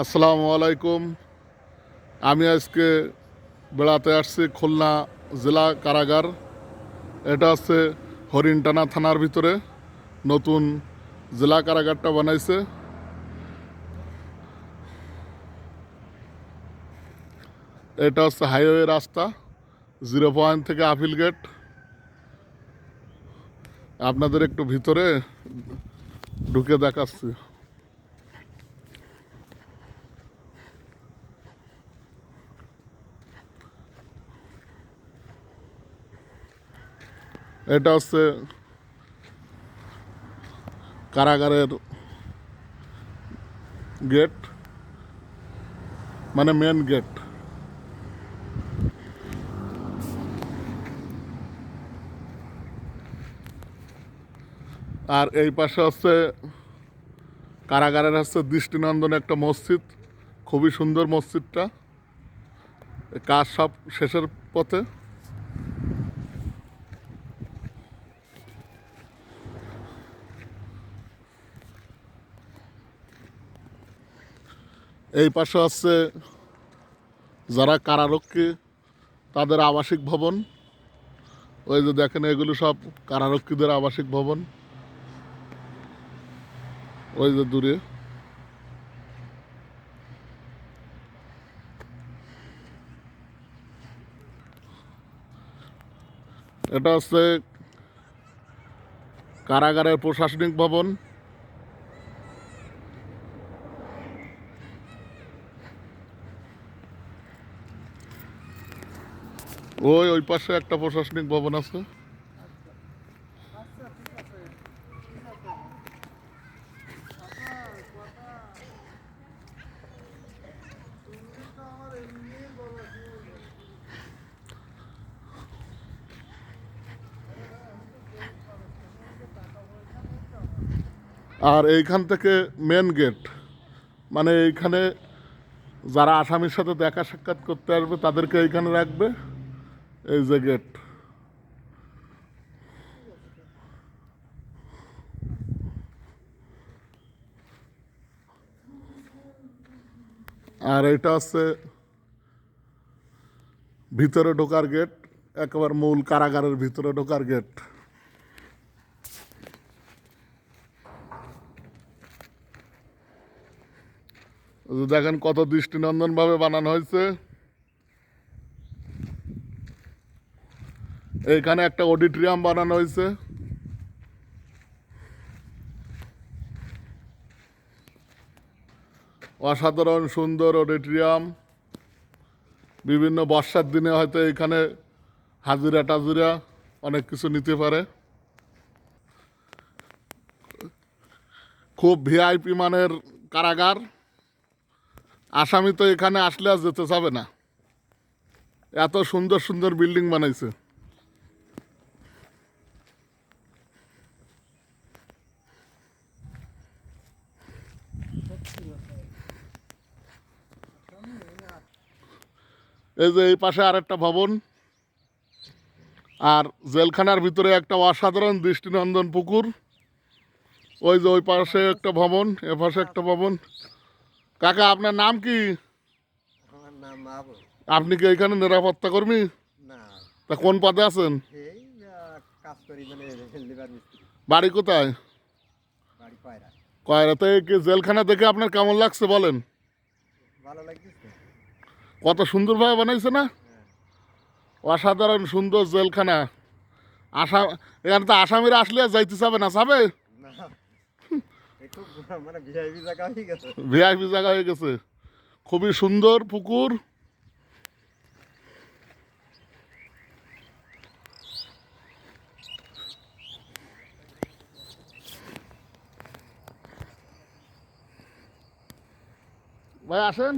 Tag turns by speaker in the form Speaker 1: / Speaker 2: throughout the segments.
Speaker 1: আসসালামু আলাইকুম। আমি আজকে বেড়াতে আসছি খুলনা জেলা কারাগার। এটা হচ্ছে হরিণটানা থানার ভিতরে। নতুন জেলা কারাগারটা বানাইছে। এটা হচ্ছে হাইওয়ে রাস্তা, জিরো পয়েন্ট থেকে আপিল গেট। আপনাদের একটু ভিতরে ঢুকে দেখাচ্ছি। এটা হচ্ছে কারাগারের গেট মানে মেন গেট আর এই পাশে হচ্ছে কারাগারের হচ্ছে দৃষ্টিনন্দন একটা মসজিদ, খুবই সুন্দর মসজিদটা। কাজ সব শেষের পথে। এই পাশে আছে যারা কারারক্ষী, তাদের আবাসিক ভবন। ওই যে দেখেন, এগুলো সব কারারক্ষীদের আবাসিক ভবন। ওই যে দূরে। এটা হচ্ছে কারাগারের প্রশাসনিক ভবন। ওই ওই পাশে একটা প্রশাসনিক ভবন আছে। আর এইখান থেকে মেন গেট মানে এইখানে যারা আসামির সাথে দেখা সাক্ষাৎ করতে আসবে, তাদেরকে এইখানে রাখবে। এই যে গেট আর এটা হচ্ছে ভিতরে ঢোকার গেট একবার মূল কারাগারের ভিতরে ঢোকার গেট দেখেন কত দৃষ্টিনন্দন ভাবে বানানো হয়েছে। এইখানে একটা অডিটোরিয়াম বানানো হয়েছে। অসাধারণ সুন্দর অডিটোরিয়াম। বিভিন্ন বর্ষার দিনে হয়তো এখানে হাজিরা টাজিরা অনেক কিছু নিতে পারে। খুব ভিআইপি মানের কারাগার। আসামি তো এখানে আসলে আর যেতে চাবে না। এত সুন্দর সুন্দর বিল্ডিং বানাইছে। এই যে এই পাশে আর একটা ভবন। আর জেলখানার ভিতরে একটা অসাধারণ দৃষ্টিনন্দন পুকুর। ওই যে ওই পাশে একটা ভবন এ পাশে একটা ভবন। কাকা আপনার নাম কি? আপনি কি এখানে নিরাপত্তা কর্মী? তা কোন পদে আছেন?
Speaker 2: মানে
Speaker 1: বাড়ি কোথায়? কয়রাতে? কি জেলখানা দেখে আপনার কেমন লাগছে বলেন।
Speaker 2: ভালো লাগতেছে?
Speaker 1: কত সুন্দরভাবে বানাইছে না? অসাধারণ সুন্দর জেলখানা। আসাম এখানে তো আসামিরা আসলে আর যাইতে চাবে না চাবে?
Speaker 2: মানে ভিআইপি
Speaker 1: ভিআইপি জায়গা হয়ে গেছে। খুবই সুন্দর পুকুর। ভাই আসেন।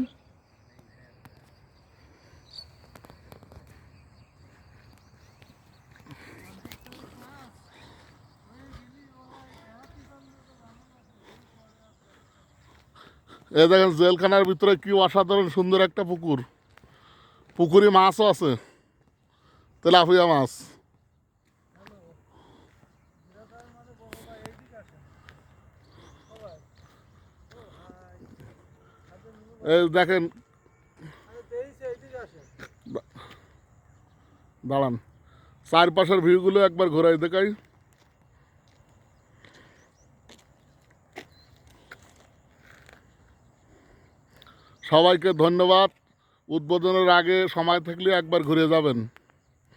Speaker 1: এই দেখেন, জেলখানার ভিতরে কি অসাধারণ সুন্দর একটা পুকুর। পুকুরে মাছও আছে। তেলাপিয়া মাছ। দেখেন, দাঁড়ান। চারপাশের ভিউগুলো একবার ঘোরাই দেখাই। সবাইকে ধন্যবাদ। উদ্বোধনের আগে সময় থাকলে একবার ঘুরে যাবেন।